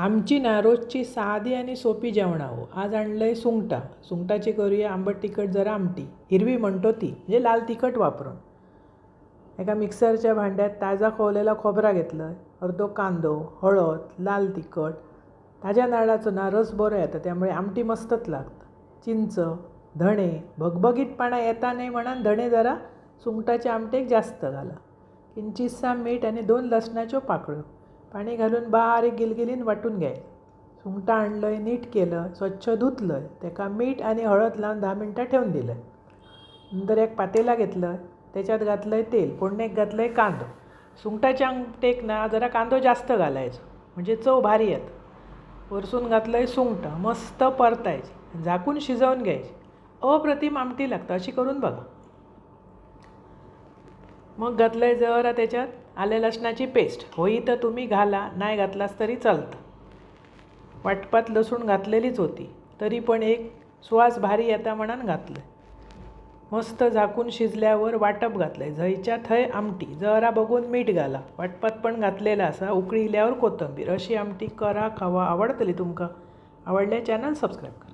आमची ना रोजची साधी आणि सोपी जेवणा हो आज आणलंय सुंगटा. सुंगटाची करूया आंबट तिखट जरा आमटी. हिरवी म्हणतो ती म्हणजे लाल तिखट वापरून. एका मिक्सरच्या भांड्यात ताजा खोवलेला खोबरा घेतलं अर्धो कांदो हळद लाल तिखट. ताज्या नारळाचो ना रस बरो येता त्यामुळे आमटी मस्तच लागतं. चिंच धणे भगभगीत भगभगीतपणा येता नाही म्हणून धणे जरा सुंगटाच्या आमटेक जास्त घाला. किंचितसा मीठ आणि दोन लसणाच्यो पाकळ्यो. पाणी घालून बारीक गिलगिलीन वाटून घ्याय. सुंगटां आणलंय नीट केलं स्वच्छ धुतलंय त्याका मीठ आणि हळद लावून दहा मिनटं ठेवून दिलं. नंतर एक पातेला घेतलं त्याच्यात घातलंय तेल फोडणीक घातलंय कांदो. सुंगटाच्या आमटेक ना जरा कांदो जास्त घालायचो म्हणजे चव भारी येत. वरसून घातलंय सुंगटं मस्त परतायची झाकून शिजवून घ्यायची. अप्रतिम आमटी लागतं अशी करून बघा. मग घातलंय जरा त्याच्यात आले लसणाची पेस्ट. होई तर तुम्ही घाला नाही घातलास तरी चालतं. वाटपात लसूण घातलेलीच होती. तरी पण एक सुवास भारी येता म्हणून घातलं मस्त झाकून शिजल्यावर वाटप घातलंय. झयच्या थंय आमटी. जरा बघून मीठ घाला. वाटपात पण घातलेलं असा. उकळी इल्यावर कोथंबीर. अशी आमटी करा खावा. आवडतली तुमका? आवडल्या चॅनल सबस्क्राईब करा.